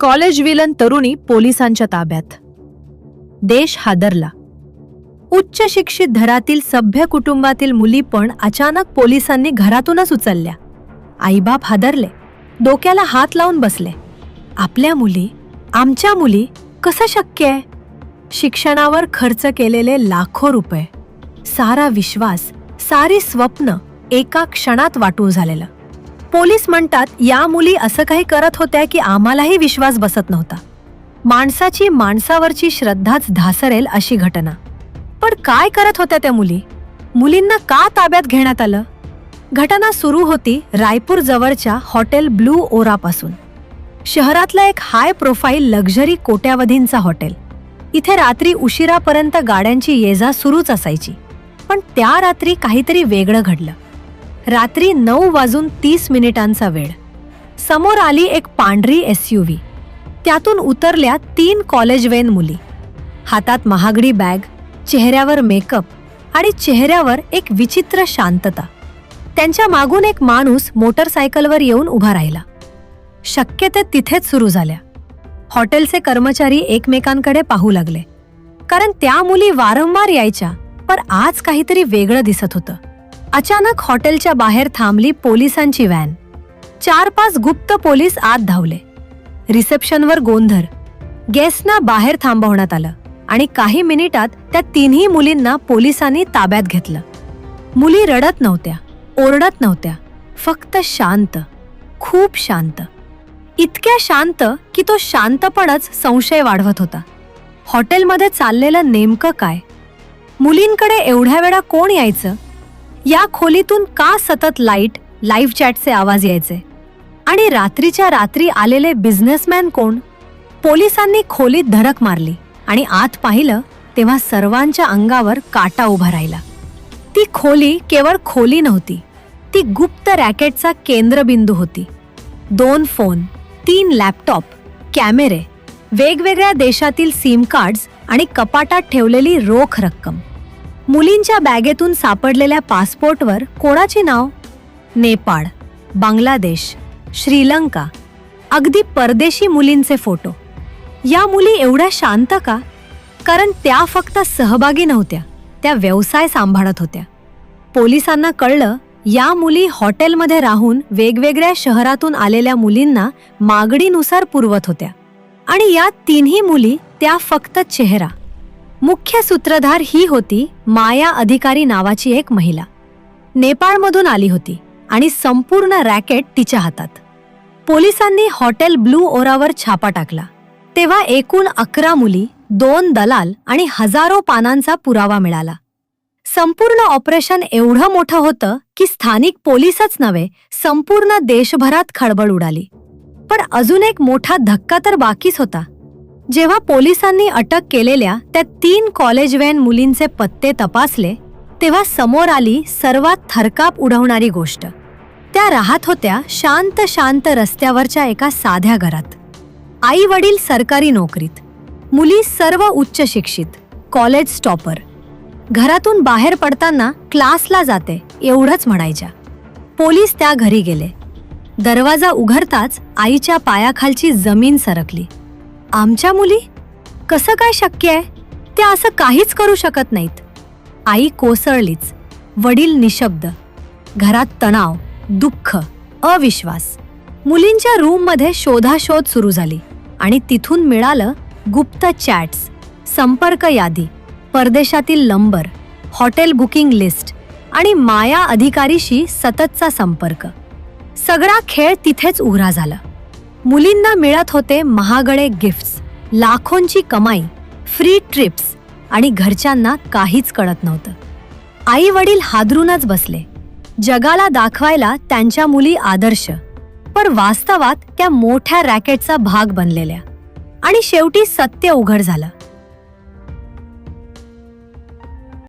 College villain तरुणी पोलिसांच्या ताब्यात. देश हादरला. उच्च शिक्षित घरातील सभ्य कुटुंबातील मुली पण अचानक पोलिसांनी घरातूनच उचलल्या. आईबाप हादरले. डोक्याला हात लावून बसले. आपल्या मुली आमच्या मुली कसं शक्य आहे? शिक्षणावर खर्च केलेले लाखो रुपये. सारा विश्वास सारी स्वप्न एका क्षणात वाटून झालेलं. पोलीस म्हणतात या मुली असं काही करत होत्या की आम्हालाही विश्वास बसत नव्हता. माणसाची माणसावरची श्रद्धाच धासरेल अशी घटना. पण काय करत होत्या त्या मुली? मुलींना का ताब्यात घेण्यात आलं? घटना सुरू होती रायपूर जवळच्या हॉटेल ब्लू ओरापासून. शहरातलं एक हाय प्रोफाईल लक्झरी कोट्यावधींचा हॉटेल. इथे रात्री उशिरापर्यंत गाड्यांची ये जा सुरूच असायची. पण त्या रात्री काहीतरी वेगळं घडलं. रात्री नऊ वाजून तीस मिनिटांचा वेळ. समोर आली एक पांढरी एस यू व्ही त्यातून उतरल्या तीन कॉलेजवेन मुली. हातात महागडी बॅग चेहऱ्यावर मेकअप आणि चेहऱ्यावर एक विचित्र शांतता. त्यांच्या मागून एक माणूस मोटरसायकलवर येऊन उभा राहिला. शक्य ते तिथेच सुरू झाल्या. हॉटेलचे कर्मचारी एकमेकांकडे पाहू लागले. कारण त्या मुली वारंवार यायच्या पण आज काहीतरी वेगळं दिसत होतं. अचानक हॉटेलच्या बाहेर थांबली पोलिसांची व्हॅन. चार पाच गुप्त पोलीस आत धावले. रिसेप्शनवर गोंधळ गेस्टना बाहेर थांबवण्यात आलं आणि काही मिनिटात त्या तिन्ही मुलींना पोलिसांनी ताब्यात घेतलं. मुली रडत नव्हत्या ओरडत नव्हत्या फक्त शांत खूप शांत. इतक्या शांत की तो शांतपणच संशय वाढवत होता. हॉटेलमध्ये चाललेलं नेमकं काय? मुलींकडे एवढ्या वेळा कोण यायचं? या खोलीतून का सतत लाइट लाईव्ह चॅटचे आवाज यायचे? आणि रात्रीच्या रात्री आलेले बिझनेसमॅन कोण? पोलिसांनी खोलीत धडक मारली आणि आत पाहिलं तेव्हा सर्वांच्या अंगावर काटा उभा राहिला. ती खोली केवळ खोली नव्हती ती गुप्त रॅकेटचा केंद्रबिंदू होती. दोन फोन तीन लॅपटॉप कॅमेरे वेगवेगळ्या देशातील सिम कार्ड्स आणि कपाटात ठेवलेली रोख रक्कम. मुलींच्या बॅगेतून सापडलेल्या पासपोर्टवर कोणाची नाव? नेपाळ बांगलादेश श्रीलंका. अगदी परदेशी मुलींचे फोटो. या मुली एवढ्या शांत का? कारण त्या फक्त सहभागी नव्हत्या. त्या व्यवसाय सांभाळत होत्या. पोलिसांना कळलं या मुली हॉटेलमध्ये राहून वेगवेगळ्या शहरातून आलेल्या मुलींना मागणीनुसार पुरवत होत्या. आणि या तिन्ही मुली त्या फक्त चेहरा मुख्य सूत्रधार ही होती माया अधिकारी नावाची एक महिला. नेपाळमधून आली होती आणि संपूर्ण रॅकेट तिच्या हातात. पोलिसांनी हॉटेल ब्लू ओरावर छापा टाकला. तेव्हा एकूण अकरा मुली दोन दलाल आणि हजारो पानांचा पुरावा मिळाला. संपूर्ण ऑपरेशन एवढं मोठं होतं की स्थानिक पोलीसच नव्हे संपूर्ण देशभरात खळबळ उडाली. पण अजून एक मोठा धक्का तर बाकीच होता. जेव्हा पोलिसांनी अटक केलेल्या त्या तीन कॉलेजवॅन मुलींचे पत्ते तपासले तेव्हा समोर आली सर्वात थरकाप उडवणारी गोष्ट. त्या राहत होत्या शांत शांत रस्त्यावरच्या एका साध्या घरात. आई वडील सरकारी नोकरीत. मुली सर्व उच्च शिक्षित कॉलेज स्टॉपर घरातून बाहेर पडताना क्लासला जाते एवढंच म्हणायच्या. पोलीस त्या घरी गेले. दरवाजा उघडताच आईच्या पायाखालची जमीन सरकली. आमच्या मुली? कसं काय शक्य आहे? ते असं काहीच करू शकत नाहीत. आई कोसळलीच. वडील निशब्द. घरात तणाव दुःख अविश्वास. मुलींच्या रूममध्ये शोधाशोध सुरू झाली आणि तिथून मिळालं गुप्त चॅट्स संपर्क यादी परदेशातील नंबर हॉटेल बुकिंग लिस्ट आणि माया अधिकारीशी सततचा संपर्क. सगळा खेळ तिथेच उघडा झाला. मुलींना मिळत होते महागडे गिफ्ट्स लाखोंची कमाई फ्री ट्रिप्स आणि घरच्यांना काहीच कळत नव्हतं. आई वडील हादरूनच बसले. जगाला दाखवायला त्यांच्या मुली आदर्श पण वास्तवात त्या मोठ्या रॅकेटचा भाग बनलेल्या. आणि शेवटी सत्य उघड झालं.